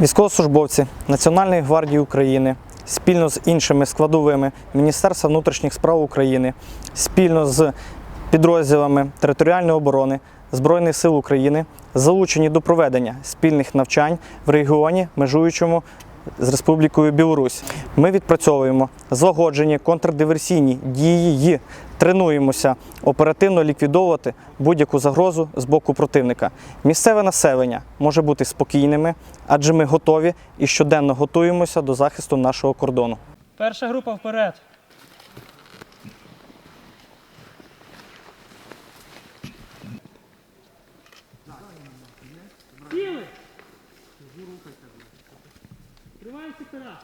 Військовослужбовці Національної гвардії України спільно з іншими складовими Міністерства внутрішніх справ України, спільно з підрозділами територіальної оборони Збройних сил України залучені до проведення спільних навчань в регіоні, межуючому з Республікою Білорусь. Ми відпрацьовуємо злагоджені контрдиверсійні дії, тренуємося оперативно ліквідовувати будь-яку загрозу з боку противника. Місцеве населення може бути спокійними, адже ми готові і щоденно готуємося до захисту нашого кордону. Перша група вперед. Тривають сектора.